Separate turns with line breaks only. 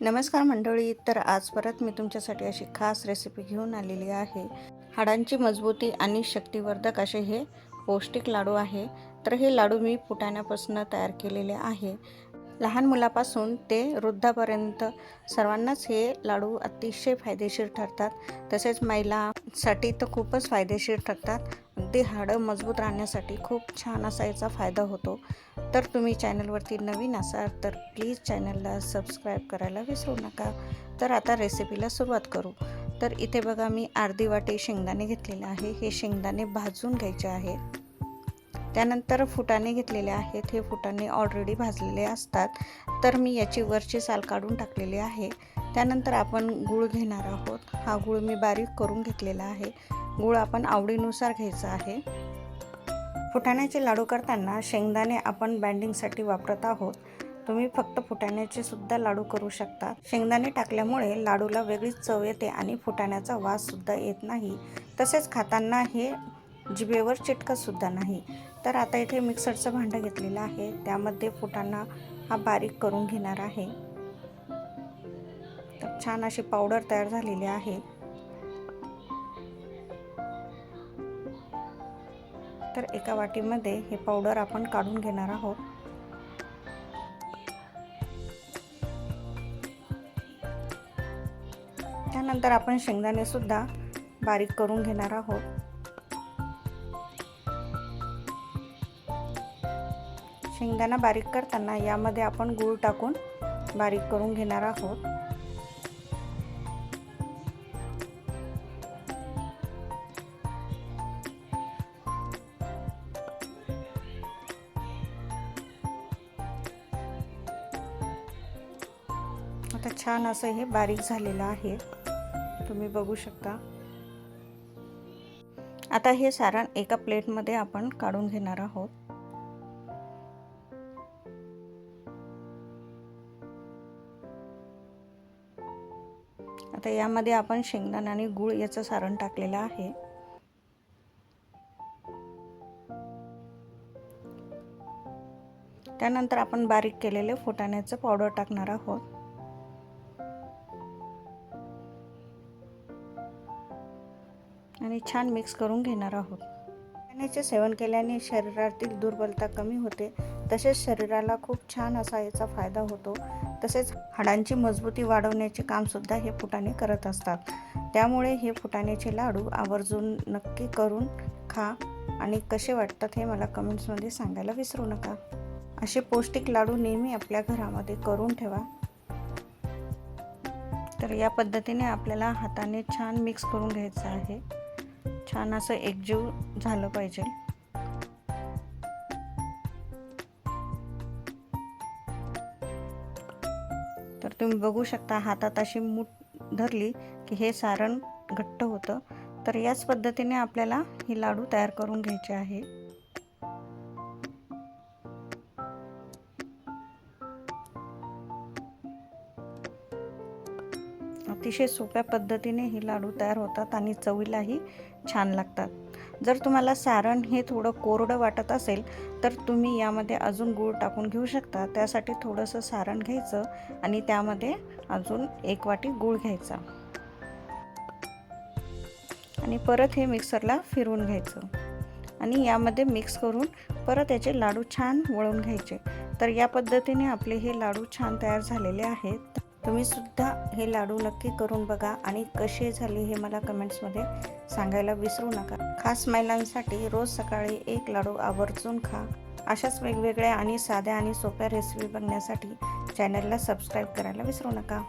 नमस्कार मंडळी तर आज परत मी तुमच्यासाठी अशी खास रेसिपी घेऊन आलेली आहे. हाडांची मजबूती आणि शक्तिवर्धक असे हे पौष्टिक लाडू आहे. तर हे लाडू मी फुटाण्यापासून तयार केलेले आहे. लहान मुलापासून ते वृद्धापर्यंत सर्वांनाच हे लाडू अतिशय फायदेशीर ठरतात. तसेच साठी तर खूपच फायदेशीर ठरतात. अगदी हाडं मजबूत राहण्यासाठी खूप छान असा याचा फायदा होतो. तर तुम्ही चॅनलवरती नवीन असाल तर प्लीज चॅनलला सबस्क्राईब करायला विसरू नका. तर आता रेसिपीला सुरुवात करू. तर इथे बघा मी अर्धी वाटी शेंगदाणे घेतलेले आहे. हे शेंगदाणे भाजून घ्यायचे आहे त्यानंतर फुटाणे घेतलेले आहेत. हे फुटाणे ऑलरेडी भाजलेले असतात. तर मी याची वरची साल काढून टाकलेली आहे. त्यानंतर आपण गूळ घेणार आहोत. हा गूळ मी बारीक करून घेतलेला आहे. गूळ आपण आवडीनुसार घ्यायचा आहे. फुटाण्याचे लाडू करताना शेंगदाणे आपण बँडिंगसाठी वापरत आहोत. तुम्ही फक्त फुटाण्याचे सुद्धा लाडू करू शकता. शेंगदाणे टाकल्यामुळे लाडूला वेगळीच चव येते आणि फुटाण्याचा वाससुद्धा येत नाही. तसेच खाताना हे जिभेवर चिटकतसुद्धा नाही. तर आता इथे मिक्सरचं भांडं घेतलेलं आहे. त्यामध्ये फुटाणा हा बारीक करून घेणार आहे. छान अशी पावडर तयार झालेली आहे. तर एका वाटीमध्ये हे पावडर आपण काढून घेणार आहोत. त्यानंतर आपण शेंगदाणे सुद्धा बारीक करून घेणार आहोत. शेंगदाणा बारीक करताना यामध्ये आपण गूळ टाकून बारीक करून घेणार आहोत. आता छान असं हे बारीक झालेलं आहे. तुम्ही बघू शकता. आता हे सारण एका प्लेटमध्ये आपण काढून घेणार आहोत. आता यामध्ये आपण शेंगदाणा आणि गूळ याचं सारण टाकलेलं आहे. त्यानंतर आपण बारीक केलेले फुटाण्याचं पावडर टाकणार आहोत. आणि छान मिक्स करून घेणार आहोत. पाण्याचे सेवन केल्याने शरीरातील दुर्बलता कमी होते. तसेच शरीराला खूप छान असा याचा फायदा होतो. तसेच हाडांची मजबूती वाढवण्याचे कामसुद्धा हे फुटाणे करत असतात. त्यामुळे हे फुटाण्याचे लाडू आवर्जून नक्की करून खा आणि कसे वाटतात हे मला कमेंट्समध्ये सांगायला विसरू नका. असे पौष्टिक लाडू नेहमी आपल्या घरामध्ये करून ठेवा. तर या पद्धतीने आपल्याला हाताने छान मिक्स करून घ्यायचं आहे. छान असं एकजीव झालं पाहिजे. तर तुम्ही बघू शकता हातात अशी मूठ धरली की हे सारण घट्ट होतं. तर याच पद्धतीने आपल्याला हे लाडू तयार करून घ्यायचे आहे. अतिशय सोप्या पद्धतीने हे लाडू तयार होतात आणि चवीलाही छान लागतात. जर तुम्हाला सारण हे थोडं कोरडं वाटत असेल तर तुम्ही यामध्ये अजून गूळ टाकून घेऊ शकता. त्यासाठी थोडंसं सारण घ्यायचं आणि त्यामध्ये अजून एक वाटी गूळ घ्यायचा. आणि परत हे मिक्सरला फिरवून घ्यायचं. आणि यामध्ये मिक्स करून परत याचे लाडू छान वळून घ्यायचे. तर या पद्धतीने आपले हे लाडू छान तयार झालेले आहेत. तुम्ही सुद्धा हे लाडू नक्की करून बघा आणि कसे झाले हे मला कमेंट्समध्ये सांगायला विसरू नका. खास महिलांसाठी रोज सकाळी एक लाडू आवर्जून खा. अशाच वेगवेगळ्या आणि साध्या आणि सोप्या रेसिपी बघण्यासाठी चॅनलला सबस्क्राईब करायला विसरू नका.